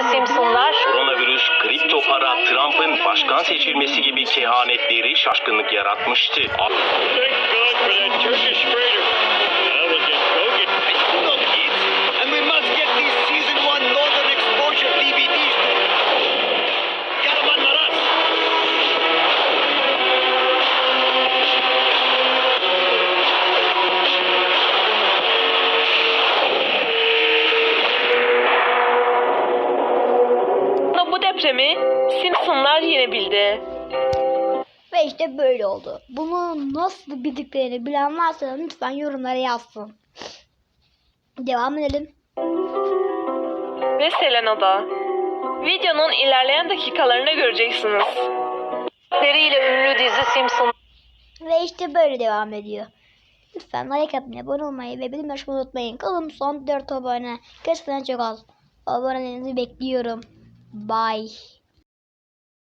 dizi Simpsonlar Koronavirüs, kripto para, Trump'ın başkan seçilmesi gibi kehanetleri şaşkınlık yaratmıştı. Depremi Simpsonlar yenebildi. Ve işte böyle oldu. Bunu nasıl bildiklerini bilen varsa lütfen yorumlara yazsın. Devam edelim. Ve Selena'da. Videonun ilerleyen dakikalarını göreceksiniz. Seriyle ünlü dizi Simpson Ve işte böyle devam ediyor. Lütfen like atmayı, abone olmayı ve bildirim açmayı unutmayın. Kalın son 4 abone. Gerçekten çok az. Abonelerinizi bekliyorum. Bye.